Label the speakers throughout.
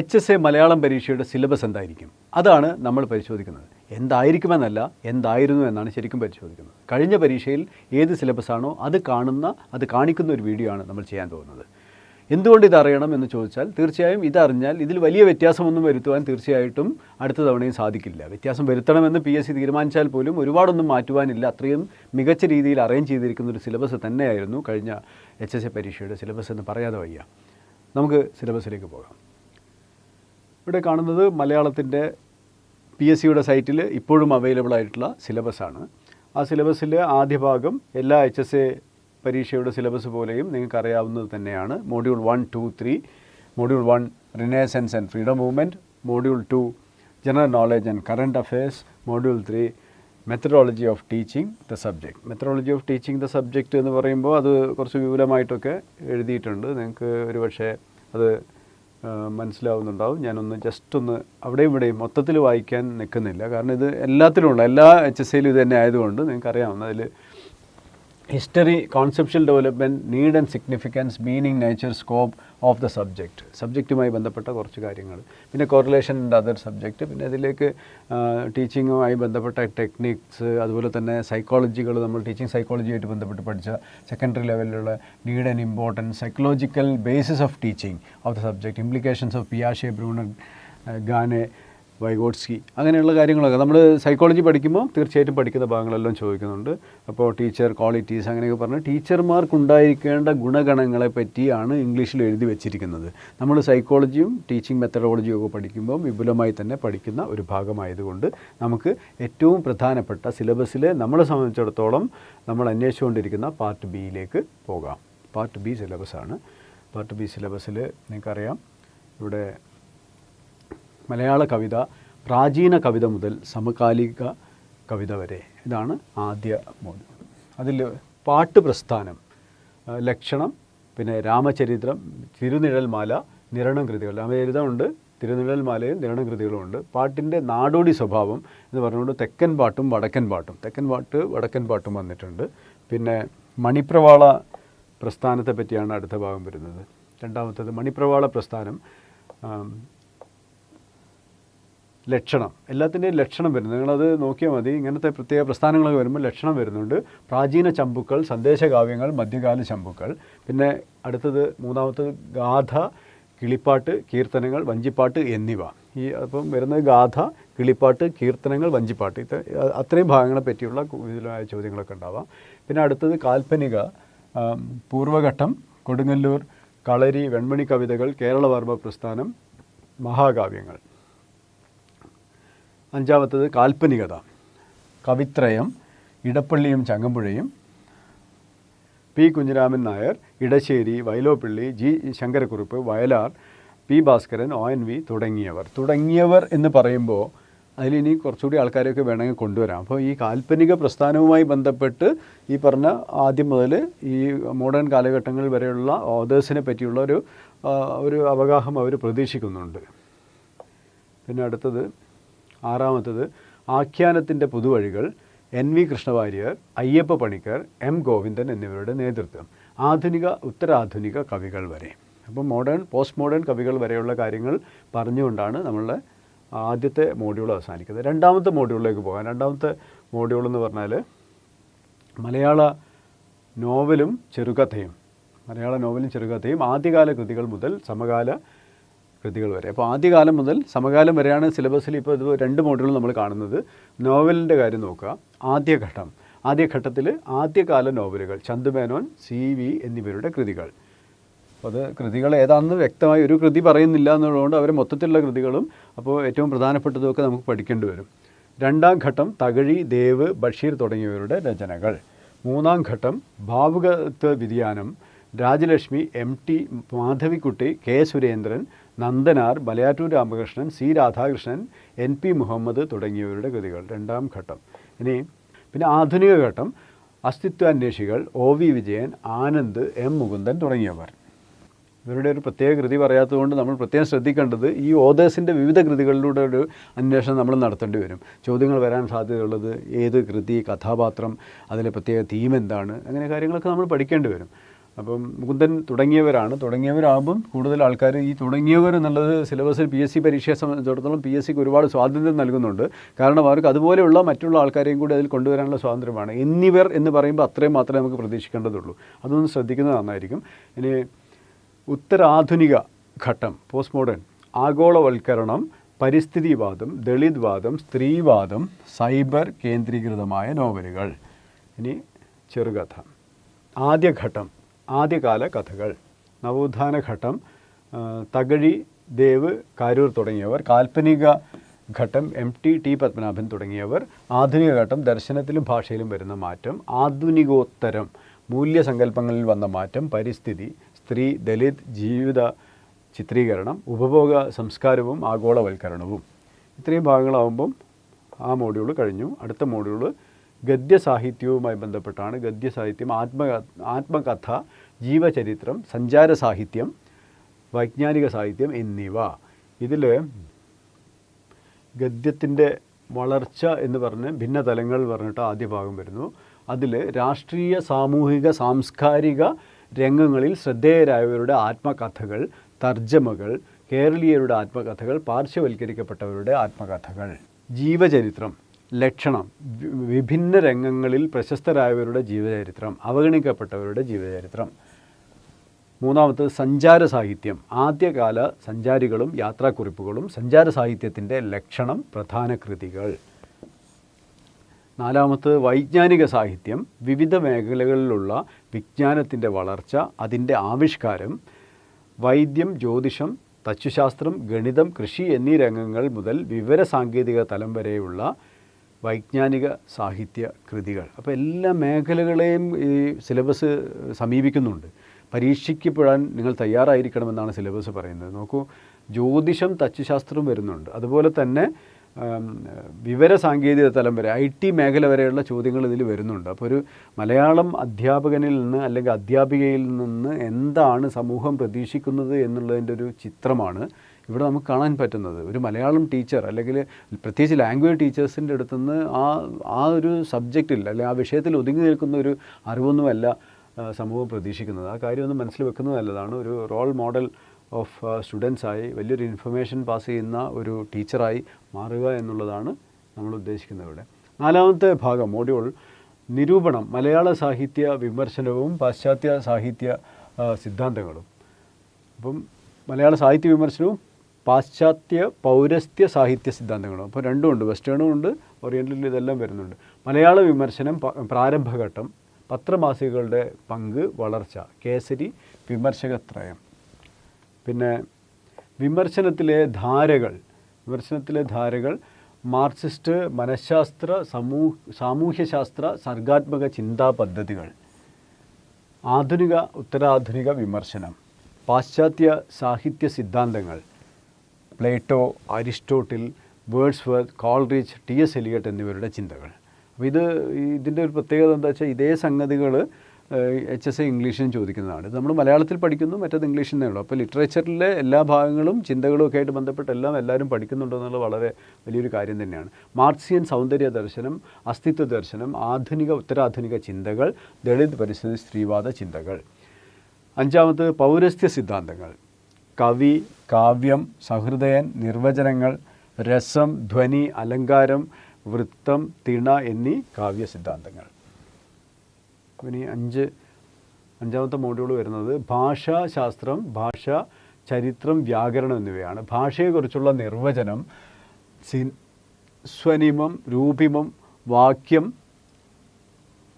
Speaker 1: H S A Malayalam പരീക്ഷയുടെ syllabus എന്തായിരിക്കും? അതാണ് നമ്മൾ പരിശോധിക്കുന്നത്. എന്തായിരിക്കുമെന്നല്ല എന്തായിരുന്നു എന്നാണ് ശരിക്കും പരിശോധിക്കുന്നത്. കഴിഞ്ഞ പരീക്ഷയിൽ ഏത് സിലബസാണോ അത് കാണുന്ന അത് കാണിക്കുന്ന ഒരു വീഡിയോ ആണ് നമ്മൾ ചെയ്യാൻ പോകുന്നത്. എന്തുകൊണ്ട് ഇത് അറിയണം എന്ന് ചോദിച്ചാൽ തീർച്ചയായും ഇതറിഞ്ഞാൽ ഇതിൽ വലിയ വ്യത്യാസമൊന്നും വരുത്തുവാൻ തീർച്ചയായിട്ടും അടുത്ത തവണയും സാധിക്കില്ല. വ്യത്യാസം വരുത്തണമെന്ന് പി എസ് സി തീരുമാനിച്ചാൽ പോലും ഒരുപാടൊന്നും മാറ്റുവാനില്ല. അത്രയും മികച്ച രീതിയിൽ അറേഞ്ച് ചെയ്തിരിക്കുന്ന ഒരു സിലബസ് തന്നെയായിരുന്നു കഴിഞ്ഞ എച്ച് എസ് എ പരീക്ഷയുടെ സിലബസ് എന്ന് പറയാതെ വയ്യ. നമുക്ക് സിലബസിലേക്ക് പോകാം. ഇവിടെ കാണുന്നത് മലയാളത്തിന്റെ പി എസ് സിയുടെ സൈറ്റിൽ ഇപ്പോഴും അവൈലബിൾ ആയിട്ടുള്ള സിലബസാണ് ആ സിലബസിലെ ആദ്യ ഭാഗം എല്ലാ എച്ച് എസ് എ പരീക്ഷയുടെ സിലബസ് പോലെയും നിങ്ങൾക്ക് അറിയാവുന്നത് തന്നെയാണ്. Module one two three module one renaissance and freedom movement module two general knowledge and current affairs module three methodology of teaching the subject methodology of teaching the subject എന്ന് പറയുമ്പോൾ അത് കുറച്ച് വിപുലമായിട്ടൊക്കെ എഴുതിയിട്ടുണ്ട്. നിങ്ങൾക്ക് ഒരു പക്ഷേ അത് മനസ്സിലാവുന്നുണ്ടാവും. ഞാനൊന്ന് ജസ്റ്റ് ഒന്ന് അവിടെയും ഇവിടെയും മൊത്തത്തിൽ വായിക്കാൻ നിൽക്കുന്നില്ല. കാരണം ഇത് എല്ലാത്തിലും ഉണ്ട് എല്ലാ എച്ച് എസ് സിയിലും ഇത് തന്നെ ആയതുകൊണ്ട് നിങ്ങൾക്കറിയാവുന്ന അതിൽ history conceptual development need and significance meaning nature scope of the subject സബ്ജക്റ്റുമായി ബന്ധപ്പെട്ട കുറച്ച് കാര്യങ്ങൾ. പിന്നെ കോറിലേഷൻ ഉണ്ട് അതർ സബ്ജക്റ്റ് പിന്നെ അതിലേക്ക് ടീച്ചിങ്ങുമായി ബന്ധപ്പെട്ട ടെക്നിക്സ് അതുപോലെ തന്നെ സൈക്കോളജികൾ നമ്മൾ ടീച്ചിങ് സൈക്കോളജിയായിട്ട് ബന്ധപ്പെട്ട് പഠിച്ച സെക്കൻഡറി ലെവലിലുള്ള need and importance psychological basis of teaching of the subject implications of പിയാഷെ Bruner Gagne Vygotsky അങ്ങനെയുള്ള കാര്യങ്ങളൊക്കെ. നമ്മൾ സൈക്കോളജി പഠിക്കുമ്പോൾ തീർച്ചയായിട്ടും പഠിക്കുന്ന ഭാഗങ്ങളെല്ലാം ചോദിക്കുന്നുണ്ട്. അപ്പോൾ ടീച്ചർ ക്വാളിറ്റീസ് അങ്ങനെയൊക്കെ പറഞ്ഞ് ടീച്ചർമാർക്കുണ്ടായിരിക്കേണ്ട ഗുണഗണങ്ങളെ പറ്റിയാണ് ഇംഗ്ലീഷിൽ എഴുതി വെച്ചിരിക്കുന്നത്. നമ്മൾ സൈക്കോളജിയും ടീച്ചിങ് മെത്തഡോളജിയും ഒക്കെ പഠിക്കുമ്പോൾ വിപുലമായി തന്നെ പഠിക്കുന്ന ഒരു ഭാഗമായതുകൊണ്ട് നമുക്ക് ഏറ്റവും പ്രധാനപ്പെട്ട സിലബസിൽ നമ്മളെ സംബന്ധിച്ചിടത്തോളം നമ്മൾ അന്വേഷിച്ചുകൊണ്ടിരിക്കുന്ന പാർട്ട് ബിയിലേക്ക് പോകാം. പാർട്ട് ബി സിലബസാണ് പാർട്ട് ബി സിലബസിൽ നിങ്ങൾക്കറിയാം. ഇവിടെ മലയാള കവിത പ്രാചീന കവിത മുതൽ സമകാലിക കവിത വരെ. ഇതാണ് ആദ്യ മോദി. അതിൽ പാട്ട് പ്രസ്ഥാനം ലക്ഷണം പിന്നെ രാമചരിത്രം തിരുനിഴൽമാല നിരണം കൃതികൾ. രാമചരിതമുണ്ട് തിരുനിഴൽമാലയും നിരണം കൃതികളുമുണ്ട് പാട്ടിന്റെ നാടോടി സ്വഭാവം എന്ന് പറഞ്ഞുകൊണ്ട് തെക്കൻ പാട്ടും വടക്കൻ പാട്ടും. തെക്കൻ പാട്ട് വടക്കൻ പാട്ടും വന്നിട്ടുണ്ട്. പിന്നെ മണിപ്രവാള പ്രസ്ഥാനത്തെ പറ്റിയാണ് അടുത്ത ഭാഗം വരുന്നത്. രണ്ടാമത്തത് മണിപ്രവാള പ്രസ്ഥാനം ലക്ഷണം. എല്ലാത്തിന്റെയും ലക്ഷണം വരുന്നത് നിങ്ങളത് നോക്കിയാൽ മതി. ഇങ്ങനത്തെ പ്രത്യേക പ്രസ്ഥാനങ്ങളൊക്കെ വരുമ്പോൾ ലക്ഷണം വരുന്നുണ്ട്. പ്രാചീന ചമ്പുക്കൾ സന്ദേശകാവ്യങ്ങൾ മധ്യകാല ചമ്പുക്കൾ. പിന്നെ അടുത്തത് മൂന്നാമത്തത് ഗാഥ കിളിപ്പാട്ട് കീർത്തനങ്ങൾ വഞ്ചിപ്പാട്ട് എന്നിവ. ഈ അപ്പം വരുന്നത് ഗാഥ കിളിപ്പാട്ട് കീർത്തനങ്ങൾ വഞ്ചിപ്പാട്ട്. ഇത് അത്രയും ഭാഗങ്ങളെ പറ്റിയുള്ള കൂടുതലായ ചോദ്യങ്ങളൊക്കെ ഉണ്ടാവാം. പിന്നെ അടുത്തത് കാൽപ്പനിക പൂർവഘട്ടം കൊടുങ്ങല്ലൂർ കളരി വെൺമണി കവിതകൾ കേരളവർമ്മ പ്രസ്ഥാനം മഹാകാവ്യങ്ങൾ. അഞ്ചാമത്തത് കാൽപ്പനികത. കവിത്രയം ഇടപ്പള്ളിയും ചങ്ങമ്പുഴയും P Kunhiraman Nair Edasseri Vyloppilli G Sankarakurup Vayalar P Bhaskaran O N V തുടങ്ങിയവർ. തുടങ്ങിയവർ എന്ന് പറയുമ്പോൾ അതിലിനി കുറച്ചുകൂടി ആൾക്കാരെയൊക്കെ വേണമെങ്കിൽ കൊണ്ടുവരാം. അപ്പോൾ ഈ കാൽപ്പനിക പ്രസ്ഥാനവുമായി ബന്ധപ്പെട്ട് ഈ പറഞ്ഞ ആദ്യം മുതൽ ഈ മോഡേൺ കാലഘട്ടങ്ങൾ വരെയുള്ള ഓതേഴ്സിനെ പറ്റിയുള്ള ഒരു ഒരു അവഗാഹം അവർ പ്രതീക്ഷിക്കുന്നുണ്ട്. പിന്നെ അടുത്തത് ആറാമത്തത് ആഖ്യാനത്തിന്റെ പുതുവഴികൾ N V Krishnavariar Ayyappa Panicker M Govindan എന്നിവരുടെ നേതൃത്വം. ആധുനിക ഉത്തരാധുനിക കവികൾ വരെ. അപ്പോൾ മോഡേൺ പോസ്റ്റ് മോഡേൺ കവികൾ വരെയുള്ള കാര്യങ്ങൾ പറഞ്ഞുകൊണ്ടാണ് നമ്മളുടെ ആദ്യത്തെ മോഡ്യൂൾ അവസാനിക്കുന്നത്. രണ്ടാമത്തെ മോഡ്യൂളിലേക്ക് പോകാം. രണ്ടാമത്തെ മോഡ്യൂൾ എന്ന് പറഞ്ഞാൽ മലയാള നോവലും ചെറുകഥയും മലയാള നോവലും ചെറുകഥയും ആദ്യകാല കൃതികൾ മുതൽ സമകാല കൃതികൾ വരെ. അപ്പോൾ ആദ്യകാലം മുതൽ സമകാലം വരെയാണ് സിലബസിൽ ഇപ്പോൾ ഇത് രണ്ട് മോഡലുകൾ നമ്മൾ കാണുന്നത്. നോവലിന്റെ കാര്യം നോക്കുക. ആദ്യഘട്ടം. ആദ്യഘട്ടത്തിൽ ആദ്യകാല നോവലുകൾ ചന്തുമേനോൻ സി വി എന്നിവരുടെ കൃതികൾ. അത് കൃതികൾ ഏതാണെന്ന് വ്യക്തമായി ഒരു കൃതി പറയുന്നില്ല എന്നുള്ളതുകൊണ്ട് അവർ മൊത്തത്തിലുള്ള കൃതികളും അപ്പോൾ ഏറ്റവും പ്രധാനപ്പെട്ടതുമൊക്കെ നമുക്ക് പഠിക്കേണ്ടി വരും. രണ്ടാം ഘട്ടം തകഴി ദേവ് ബഷീർ തുടങ്ങിയവരുടെ രചനകൾ. മൂന്നാം ഘട്ടം ഭാവുകത്വ വ്യതിയാനം. Rajalakshmi M T Madhavikutty K Surendran Nandanar Malayattoor Ramakrishnan C Radhakrishnan N P Muhammad തുടങ്ങിയവരുടെ കൃതികൾ. രണ്ടാം ഘട്ടം. ഇനി പിന്നെ ആധുനിക ഘട്ടം. അസ്തിത്വാന്വേഷികൾ O V Vijayan Anand M Mukundan തുടങ്ങിയവർ. ഇവരുടെ ഒരു പ്രത്യേക കൃതി പറയാത്തതുകൊണ്ട് നമ്മൾ പ്രത്യേകം ശ്രദ്ധിക്കേണ്ടത് ഈ ഓതേഴ്സിന്റെ വിവിധ കൃതികളിലൂടെ ഒരു അന്വേഷണം നമ്മൾ നടത്തേണ്ടി വരും. ചോദ്യങ്ങൾ വരാൻ സാധ്യതയുള്ളത് ഏത് കൃതി കഥാപാത്രം അതിലെ പ്രത്യേക തീം എന്താണ് അങ്ങനെ കാര്യങ്ങളൊക്കെ നമ്മൾ പഠിക്കേണ്ടി വരും. അപ്പം മുകുന്ദൻ തുടങ്ങിയവരാണ്. തുടങ്ങിയവരാകുമ്പം കൂടുതൽ ആൾക്കാർ ഈ തുടങ്ങിയവർ എന്നുള്ളത് സിലബസിൽ പി എസ് സി പരീക്ഷയെ സംബന്ധിച്ചിടത്തോളം പി എസ് സിക്ക് ഒരുപാട് സ്വാതന്ത്ര്യം നൽകുന്നുണ്ട്. കാരണം അവർക്ക് അതുപോലെയുള്ള മറ്റുള്ള ആൾക്കാരെയും കൂടി അതിൽ കൊണ്ടുവരാനുള്ള സ്വാതന്ത്ര്യമാണ്. എന്നിവർ എന്ന് പറയുമ്പോൾ അത്രയും മാത്രമേ നമുക്ക് പ്രതീക്ഷിക്കേണ്ടതുള്ളൂ. അതൊന്നും ശ്രദ്ധിക്കുന്നത് നന്നായിരിക്കും. ഇനി ഉത്തരാധുനിക ഘട്ടം പോസ്റ്റ് മോഡേൺ ആഗോളവൽക്കരണം പരിസ്ഥിതിവാദം ദളിത്വാദം സ്ത്രീവാദം സൈബർ കേന്ദ്രീകൃതമായ നോവലുകൾ. ഇനി ചെറുകഥ. ആദ്യഘട്ടം. ആദ്യകാല കഥകൾ. നവോത്ഥാന ഘട്ടം തകഴി ദേവ് കാരൂർ തുടങ്ങിയവർ കാൽപ്പനിക ഘട്ടം എം ടി ടി പത്മനാഭൻ തുടങ്ങിയവർ ആധുനിക ഘട്ടം ദർശനത്തിലും ഭാഷയിലും വരുന്ന മാറ്റം ആധുനികോത്തരം മൂല്യസങ്കല്പങ്ങളിൽ വന്ന മാറ്റം പരിസ്ഥിതി സ്ത്രീ ദലിത് ജീവിത ചിത്രീകരണം ഉപഭോഗ സംസ്കാരവും ആഗോളവൽക്കരണവും. ഇത്രയും ഭാഗങ്ങളാവുമ്പം ആ മോഡ്യൂൾ കഴിഞ്ഞു. അടുത്ത മോഡ്യൂൾ ഗദ്യസാഹിത്യവുമായി ബന്ധപ്പെട്ടാണ് ഗദ്യസാഹിത്യം ആത്മ ആത്മകഥ ജീവചരിത്രം സഞ്ചാര സാഹിത്യം വൈജ്ഞാനിക സാഹിത്യം എന്നിവ. ഇതിൽ ഗദ്യത്തിന്റെ വളർച്ച എന്ന് പറഞ്ഞ് ഭിന്ന തലങ്ങൾ പറഞ്ഞിട്ട് ആദ്യ ഭാഗം വരുന്നു. അതിൽ രാഷ്ട്രീയ സാമൂഹിക സാംസ്കാരിക രംഗങ്ങളിൽ ശ്രദ്ധേയരായവരുടെ ആത്മകഥകൾ തർജമകൾ കേരളീയരുടെ ആത്മകഥകൾ പാർശ്വവൽക്കരിക്കപ്പെട്ടവരുടെ ആത്മകഥകൾ. ജീവചരിത്രം. ലക്ഷണം വിഭിന്ന രംഗങ്ങളിൽ പ്രശസ്തരായവരുടെ ജീവചരിത്രം അവഗണിക്കപ്പെട്ടവരുടെ ജീവചരിത്രം. മൂന്നാമത്തത് സഞ്ചാര സാഹിത്യം. ആദ്യകാല സഞ്ചാരികളും യാത്രാക്കുറിപ്പുകളും സഞ്ചാര സാഹിത്യത്തിന്റെ ലക്ഷണം പ്രധാന കൃതികൾ. നാലാമത്തത് വൈജ്ഞാനിക സാഹിത്യം. വിവിധ മേഖലകളിലുള്ള വിജ്ഞാനത്തിന്റെ വളർച്ച അതിന്റെ ആവിഷ്കാരം വൈദ്യം ജ്യോതിഷം തച്ചുശാസ്ത്രം ഗണിതം കൃഷി എന്നീ രംഗങ്ങൾ മുതൽ വിവര സാങ്കേതിക തലം വരെയുള്ള വൈജ്ഞാനിക സാഹിത്യ കൃതികൾ. അപ്പോൾ എല്ലാ മേഖലകളെയും ഈ സിലബസ് സമീപിക്കുന്നുണ്ട്. പരീക്ഷിക്കപ്പെടാൻ നിങ്ങൾ തയ്യാറായിരിക്കണമെന്നാണ് സിലബസ് പറയുന്നത്. നോക്കൂ ജ്യോതിഷം തച്ചുശാസ്ത്രം വരുന്നുണ്ട്. അതുപോലെ തന്നെ ആം, വിവരസാങ്കേതിക തലം വരെ ഐ ടി മേഖല വരെയുള്ള ചോദ്യങ്ങൾ ഇതിൽ വരുന്നുണ്ട്. അപ്പോൾ ഒരു മലയാളം അധ്യാപകനിൽ നിന്ന് അല്ലെങ്കിൽ അധ്യാപികയിൽ നിന്ന് എന്താണ് സമൂഹം പ്രതീക്ഷിക്കുന്നത് എന്നുള്ളതിന്റെ ഒരു ചിത്രമാണ് ഇവിടെ നമുക്ക് കാണാൻ പറ്റുന്നത്. ഒരു മലയാളം ടീച്ചർ അല്ലെങ്കിൽ പ്രത്യേകിച്ച് ലാംഗ്വേജ് ടീച്ചേഴ്സിന്റെ അടുത്തുനിന്ന് ആ ആ ഒരു സബ്ജക്റ്റിൽ അല്ലെങ്കിൽ ആ വിഷയത്തിൽ ഒതുങ്ങി നിൽക്കുന്ന ഒരു അറിവൊന്നുമല്ല സമൂഹം പ്രതീക്ഷിക്കുന്നത്. ആ കാര്യം ഒന്ന് മനസ്സിൽ വെക്കുന്നത് നല്ലതാണ്. ഒരു റോൾ മോഡൽ ഓഫ് സ്റ്റുഡൻസായി വലിയൊരു ഇൻഫർമേഷൻ പാസ് ചെയ്യുന്ന ഒരു ടീച്ചറായി മാറുക എന്നുള്ളതാണ് നമ്മൾ ഉദ്ദേശിക്കുന്നത് ഇവിടെ നാലാമത്തെ ഭാഗം മോഡ്യൂൾ നിരൂപണം മലയാള സാഹിത്യ വിമർശനവും പാശ്ചാത്യ സാഹിത്യ സിദ്ധാന്തങ്ങളും. അപ്പം മലയാള സാഹിത്യ വിമർശനവും പാശ്ചാത്യ പൗരസ്ത്യ സാഹിത്യ സിദ്ധാന്തങ്ങളും. അപ്പോൾ രണ്ടും ഉണ്ട് വെസ്റ്റേണും ഉണ്ട് ഓറിയന്റലിൽ ഇതെല്ലാം വരുന്നുണ്ട്. മലയാള വിമർശനം പ്രാരംഭഘട്ടം പത്രമാസികകളുടെ പങ്ക് വളർച്ച കേസരി വിമർശകത്രയം. പിന്നെ വിമർശനത്തിലെ ധാരകൾ വിമർശനത്തിലെ ധാരകൾ മാർക്സിസ്റ്റ് മനഃശാസ്ത്ര സമൂ സാമൂഹ്യശാസ്ത്ര സർഗാത്മക ചിന്താ പദ്ധതികൾ. ആധുനിക ഉത്തരാധുനിക വിമർശനം പാശ്ചാത്യ സാഹിത്യ സിദ്ധാന്തങ്ങൾ Plato Aristotle Wordsworth Coleridge T S Eliot എന്നിവരുടെ ചിന്തകൾ. അപ്പോൾ ഇത് ഇതിന്റെ ഒരു പ്രത്യേകത എന്താ വെച്ചാൽ ഇതേ സംഗതികൾ എച്ച് എസ് എ ഇംഗ്ലീഷിനും ചോദിക്കുന്നതാണ്. ഇത് നമ്മൾ മലയാളത്തിൽ പഠിക്കുന്നു മറ്റത് ഇംഗ്ലീഷിൽ നിന്നേ ഉള്ളൂ. അപ്പോൾ ലിറ്ററേച്ചറിലെ എല്ലാ ഭാഗങ്ങളും ചിന്തകളും ഒക്കെ ആയിട്ട് ബന്ധപ്പെട്ട് എല്ലാം എല്ലാവരും പഠിക്കുന്നുണ്ടെന്നുള്ളത് വളരെ വലിയൊരു കാര്യം തന്നെയാണ്. മാർക്സിയൻ സൗന്ദര്യ ദർശനം അസ്തിത്വ ദർശനം ആധുനിക ഉത്തരാധുനിക ചിന്തകൾ ദളിത് പരിസ്ഥിതി സ്ത്രീവാദ ചിന്തകൾ. അഞ്ചാമത് പൗരസ്ത്യ സിദ്ധാന്തങ്ങൾ. കവി കാവ്യം സഹൃദയൻ നിർവചനങ്ങൾ രസം ധ്വനി അലങ്കാരം വൃത്തം തിണ എന്നീ കാവ്യ സിദ്ധാന്തങ്ങൾ. ഇനി അഞ്ച് അഞ്ചാമത്തെ മോഡ്യൂൾ വരുന്നത് ഭാഷാശാസ്ത്രം ഭാഷ ചരിത്രം വ്യാകരണം എന്നിവയാണ്. ഭാഷയെക്കുറിച്ചുള്ള നിർവചനം സി- സ്വനിമം രൂപിമം വാക്യം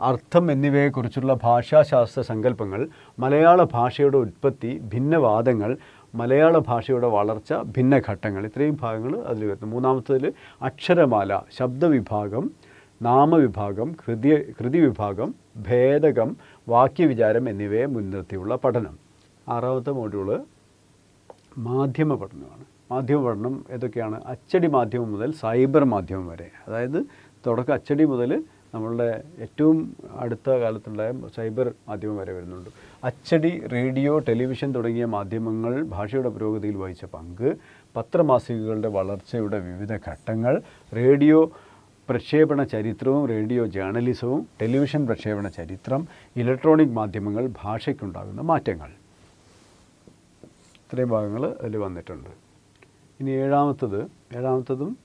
Speaker 1: അർത്ഥം എന്നിവയെക്കുറിച്ചുള്ള ഭാഷാശാസ്ത്ര സങ്കല്പങ്ങൾ മലയാള ഭാഷയുടെ ഉത്പത്തി ഭിന്നവാദങ്ങൾ മലയാള ഭാഷയുടെ വളർച്ച ഭിന്ന ഘട്ടങ്ങൾ ഇത്രയും ഭാഗങ്ങൾ അതിൽ വരുന്നു. മൂന്നാമത്തേതിൽ അക്ഷരമാല ശബ്ദവിഭാഗം നാമവിഭാഗം കൃതി കൃതി വിഭാഗം ഭേദകം വാക്യവിചാരം എന്നിവയെ മുൻനിർത്തിയുള്ള പഠനം. ആറാമത്തെ മോഡ്യൂൾ മാധ്യമ പഠനമാണ്. മാധ്യമ പഠനം ഏതൊക്കെയാണ്? അച്ചടി മാധ്യമം മുതൽ സൈബർ മാധ്യമം വരെ. അതായത് തുടക്കം അച്ചടി മുതൽ നമ്മളുടെ ഏറ്റവും അടുത്ത കാലത്തുണ്ടായ സൈബർ മാധ്യമം വരെ വരുന്നുണ്ട്. അച്ചടി റേഡിയോ ടെലിവിഷൻ തുടങ്ങിയ മാധ്യമങ്ങൾ ഭാഷയുടെ പുരോഗതിയിൽ വഹിച്ച പങ്ക് പത്രമാസികകളുടെ വളർച്ചയുടെ വിവിധ ഘട്ടങ്ങൾ റേഡിയോ പ്രക്ഷേപണ ചരിത്രവും റേഡിയോ ജേർണലിസവും ടെലിവിഷൻ പ്രക്ഷേപണ ചരിത്രം ഇലക്ട്രോണിക് മാധ്യമങ്ങൾ ഭാഷയ്ക്കുണ്ടാകുന്ന മാറ്റങ്ങൾ. ഇത്രയും ഭാഗങ്ങൾ അതിൽ വന്നിട്ടുണ്ട്. ഇനി ഏഴാമത്തത് ഏഴാമത്തതും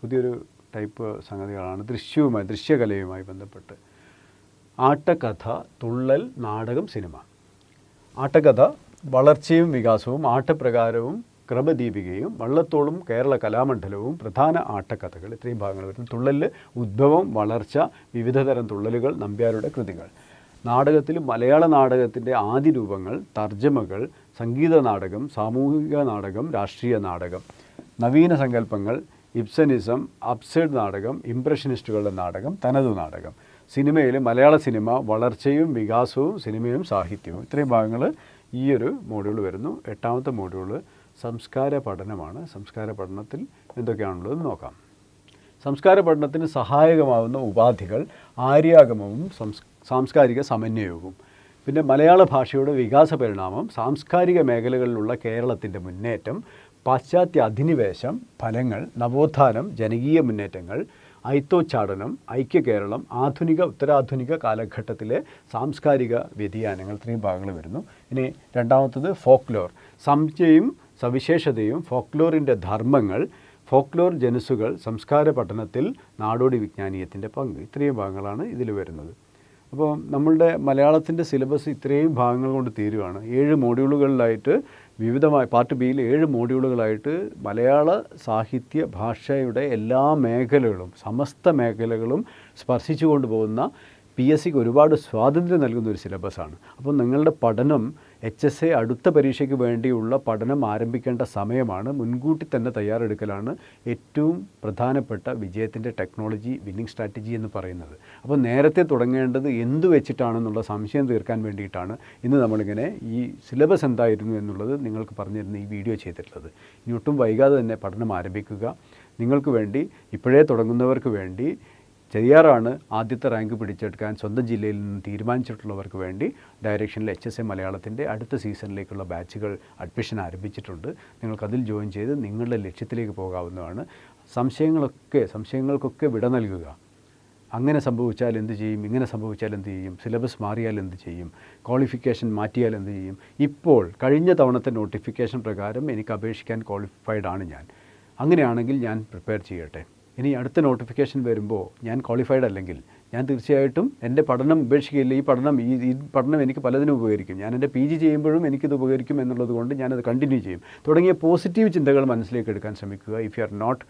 Speaker 1: പുതിയൊരു ടൈപ്പ് സംഗതികളാണ്. ദൃശ്യവുമായി ദൃശ്യകലയുമായി ബന്ധപ്പെട്ട്. ആട്ടക്കഥ തുള്ളൽ നാടകം സിനിമ. ആട്ടക്കഥ വളർച്ചയും വികാസവും ആട്ടപ്രകാരവും ക്രമദീപികയും വള്ളത്തോളും കേരള കലാമണ്ഡലവും പ്രധാന ആട്ടക്കഥകൾ. ഇത്രയും ഭാഗങ്ങൾ വരുന്നു. തുള്ളലിൽ ഉദ്ഭവം വളർച്ച വിവിധതരം തുള്ളലുകൾ നമ്പ്യാരുടെ കൃതികൾ. നാടകത്തിൽ മലയാള നാടകത്തിന്റെ ആദ്യ രൂപങ്ങൾ തർജമകൾ സംഗീത നാടകം സാമൂഹിക നാടകം രാഷ്ട്രീയ നാടകം. നവീന സങ്കല്പങ്ങൾ ഇബ്സനിസം അപ്സൈഡ് നാടകം ഇംപ്രഷനിസ്റ്റുകളുടെ നാടകം തനതു നാടകം. സിനിമയിൽ മലയാള സിനിമ വളർച്ചയും വികാസവും സിനിമയും സാഹിത്യവും. ഇത്രയും ഭാഗങ്ങൾ ഈ ഒരു മോഡ്യൂൾ വരുന്നു. എട്ടാമത്തെ മോഡ്യൂൾ സംസ്കാര പഠനമാണ്. സംസ്കാര പഠനത്തിൽ എന്തൊക്കെയാണുള്ളത് നോക്കാം. സംസ്കാര പഠനത്തിന് സഹായകമാവുന്ന ഉപാധികൾ ആര്യാഗമവും സംസ് സാംസ്കാരിക സമന്വയവും. പിന്നെ മലയാള ഭാഷയുടെ വികാസ പരിണാമം സാംസ്കാരിക മേഖലകളിലുള്ള കേരളത്തിന്റെ മുന്നേറ്റം പാശ്ചാത്യ അധിനിവേശം ഫലങ്ങൾ നവോത്ഥാനം ജനകീയ മുന്നേറ്റങ്ങൾ ഐത്തോച്ചാടനം ഐക്യ കേരളം ആധുനിക ഉത്തരാധുനിക കാലഘട്ടത്തിലെ സാംസ്കാരിക വ്യതിയാനങ്ങൾ ഇത്രയും ഭാഗങ്ങൾ വരുന്നു. ഇനി രണ്ടാമത്തത് ഫോക്ലോർ. സംശയും സവിശേഷതയും ഫോക്ലോറിന്റെ ധർമ്മങ്ങൾ ഫോക്ലോർ ജനുസുകൾ സംസ്കാര പഠനത്തിൽ നാടോടി വിജ്ഞാനീയത്തിന്റെ പങ്ക്. ഇത്രയും ഭാഗങ്ങളാണ് ഇതിൽ വരുന്നത്. അപ്പോൾ നമ്മളുടെ മലയാളത്തിന്റെ സിലബസ് ഇത്രയും ഭാഗങ്ങൾ കൊണ്ട് തീരുവാണ്. ഏഴ് മോഡ്യൂളുകളിലായിട്ട് വിവിധമായ പാർട്ട് ബിയിൽ ഏഴ് മോഡ്യൂളുകളായിട്ട് മലയാള സാഹിത്യ ഭാഷയുടെ എല്ലാ മേഖലകളും സമസ്ത മേഖലകളും സ്പർശിച്ചു കൊണ്ടുപോകുന്ന പി എസ് സിക്ക് ഒരുപാട് സ്വാതന്ത്ര്യം നൽകുന്ന ഒരു സിലബസാണ് അപ്പോൾ നിങ്ങളുടെ പഠനം എച്ച് എസ് എ അടുത്ത പരീക്ഷയ്ക്ക് വേണ്ടിയുള്ള പഠനം ആരംഭിക്കേണ്ട സമയമാണ്. മുൻകൂട്ടി തന്നെ തയ്യാറെടുക്കലാണ് ഏറ്റവും പ്രധാനപ്പെട്ട വിജയത്തിന്റെ ടെക്നോളജി വിന്നിംഗ് സ്ട്രാറ്റജി എന്ന് പറയുന്നത്. അപ്പോൾ നേരത്തെ തുടങ്ങേണ്ടത് എന്തു വെച്ചിട്ടാണെന്നുള്ള സംശയം തീർക്കാൻ വേണ്ടിയിട്ടാണ് ഇന്ന് നമ്മളിങ്ങനെ ഈ സിലബസ് എന്തായിരുന്നു എന്നുള്ളത് നിങ്ങൾക്ക് പറഞ്ഞിരുന്ന ഈ വീഡിയോ ചെയ്തിട്ടുള്ളത്. ഇനി ഒട്ടും വൈകാതെ തന്നെ പഠനം ആരംഭിക്കുക. നിങ്ങൾക്ക് വേണ്ടി ഇപ്പോഴേ തുടങ്ങുന്നവർക്ക് വേണ്ടി ചെയ്യാറാണ് ആദ്യത്തെ റാങ്ക് പിടിച്ചെടുക്കാൻ സ്വന്തം ജില്ലയിൽ നിന്ന് തീരുമാനിച്ചിട്ടുള്ളവർക്ക് വേണ്ടി ഡയറക്ഷനിൽ എച്ച് എസ് എ മലയാളത്തിന്റെ അടുത്ത സീസണിലേക്കുള്ള ബാച്ചുകൾ അഡ്മിഷൻ ആരംഭിച്ചിട്ടുണ്ട്. നിങ്ങൾക്കതിൽ ജോയിൻ ചെയ്ത് നിങ്ങളുടെ ലക്ഷ്യത്തിലേക്ക് പോകാവുന്നതാണ്. സംശയങ്ങളൊക്കെ സംശയങ്ങൾക്കൊക്കെ വിട നൽകുക. അങ്ങനെ സംഭവിച്ചാൽ എന്ത് ചെയ്യും? ഇങ്ങനെ സംഭവിച്ചാൽ എന്ത് ചെയ്യും? സിലബസ് മാറിയാൽ എന്ത് ചെയ്യും? ക്വാളിഫിക്കേഷൻ മാറ്റിയാൽ എന്ത് ചെയ്യും? ഇപ്പോൾ കഴിഞ്ഞ തവണത്തെ നോട്ടിഫിക്കേഷൻ പ്രകാരം എനിക്ക് അപേക്ഷിക്കാൻ ക്വാളിഫൈഡ് ആണ് ഞാൻ. അങ്ങനെയാണെങ്കിൽ ഞാൻ പ്രിപ്പയർ ചെയ്യട്ടെ. ഇനി അടുത്ത നോട്ടിഫിക്കേഷൻ വരുമ്പോൾ ഞാൻ ക്വാളിഫൈഡ് അല്ലെങ്കിൽ ഞാൻ തീർച്ചയായിട്ടും എന്റെ പഠനം ഉപേക്ഷിക്കില്ല ഈ പഠനം ഈ ഈ പഠനം എനിക്ക് പലതിനും ഉപകരിക്കും. ഞാൻ എന്റെ പി ജി ചെയ്യുമ്പോഴും എനിക്കിത് ഉപകരിക്കും എന്നുള്ളത് കൊണ്ട് ഞാനത് കണ്ടിന്യൂ ചെയ്യും. തുടങ്ങിയ പോസിറ്റീവ് ചിന്തകൾ മനസ്സിലേക്ക് എടുക്കാൻ ശ്രമിക്കുക. If you are not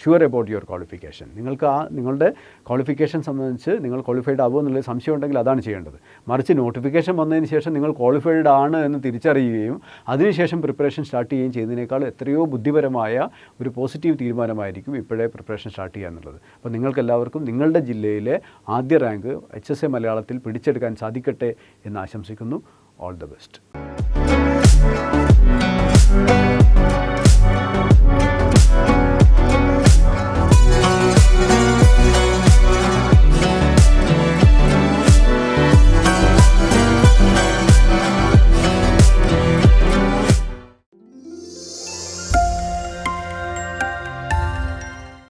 Speaker 1: sure about your qualification നിങ്ങൾക്ക് ആ നിങ്ങളുടെ ക്വാളിഫിക്കേഷൻ സംബന്ധിച്ച് നിങ്ങൾ ക്വാളിഫൈഡ് ആവുമോ എന്നുള്ള സംശയം ഉണ്ടെങ്കിൽ അതാണ് ചെയ്യേണ്ടത്. മറിച്ച് നോട്ടിഫിക്കേഷൻ വന്നതിന് ശേഷം നിങ്ങൾ ക്വാളിഫൈഡ് ആണ് എന്ന് തിരിച്ചറിയുകയും അതിനുശേഷം പ്രിപ്പറേഷൻ സ്റ്റാർട്ട് ചെയ്യുകയും ചെയ്യുന്നതിനേക്കാൾ എത്രയോ ബുദ്ധിപരമായ ഒരു പോസിറ്റീവ് തീരുമാനമായിരിക്കും ഇപ്പോഴേ പ്രിപ്പറേഷൻ സ്റ്റാർട്ട് ചെയ്യുക എന്നുള്ളത്. അപ്പോൾ നിങ്ങൾക്കെല്ലാവർക്കും നിങ്ങളുടെ ജില്ലയിലെ ആദ്യ റാങ്ക് എച്ച് എസ് എ മലയാളത്തിൽ പിടിച്ചെടുക്കാൻ സാധിക്കട്ടെ എന്ന് ആശംസിക്കുന്നു. All the best